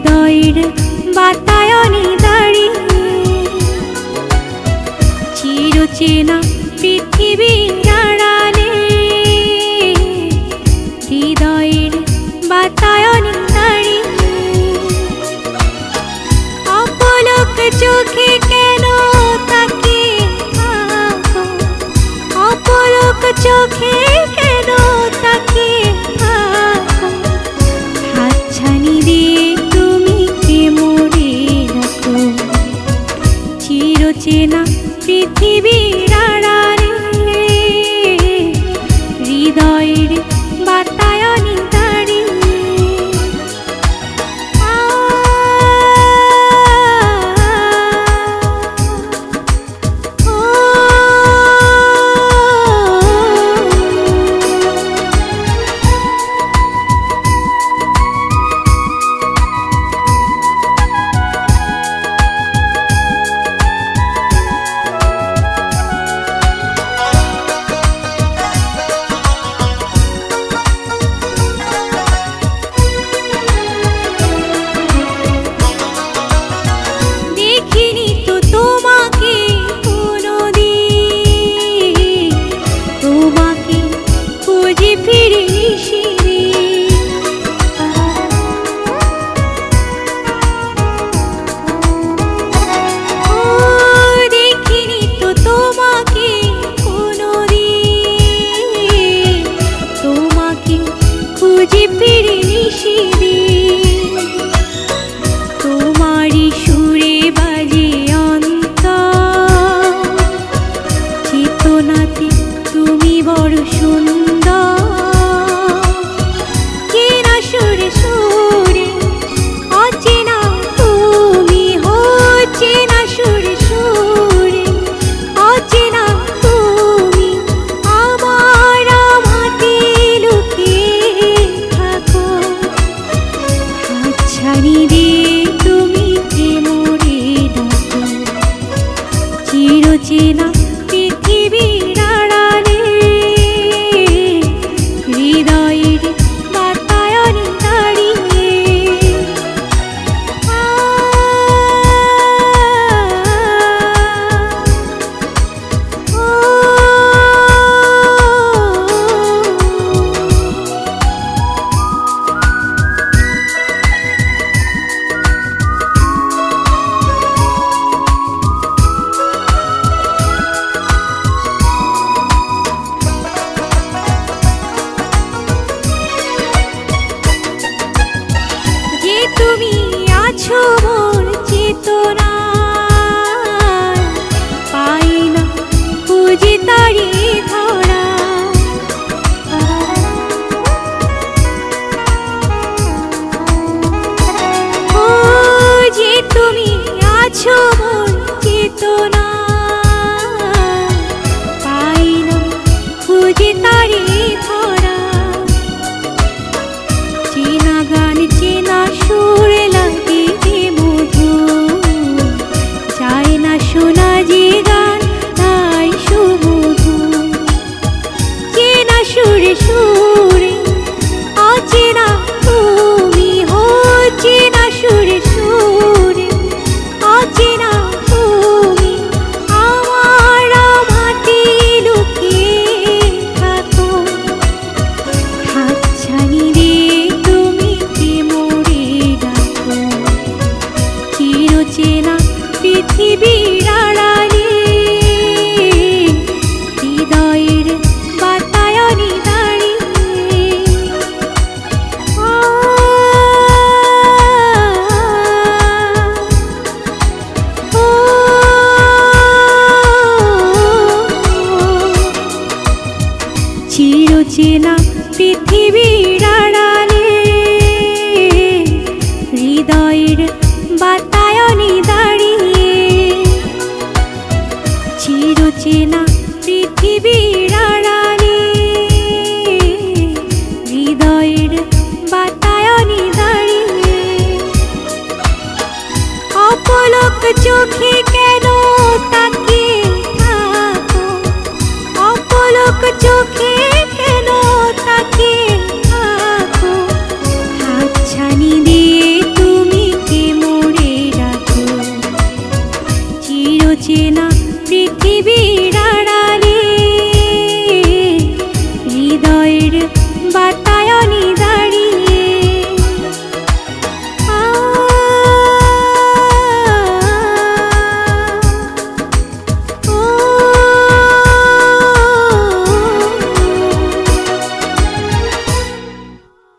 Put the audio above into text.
হৃদয়ের বাতায়নে দাঁড়িয়ে চিরচেনা পৃথিবীর আড়ালে হৃদয়ের বাতায়নে দাঁড়িয়ে অপলক চোখে কেন থাকে অপলক চোখে চেনা পৃথিবী চেনা পৃথিবীর আড়ালে। হৃদয়ের বাতায়নে দাঁড়িয়ে। চিরচেনা পৃথিবীর আড়ালে। হৃদয়ের বাতায়নে দাঁড়িয়ে। অপলক চোখে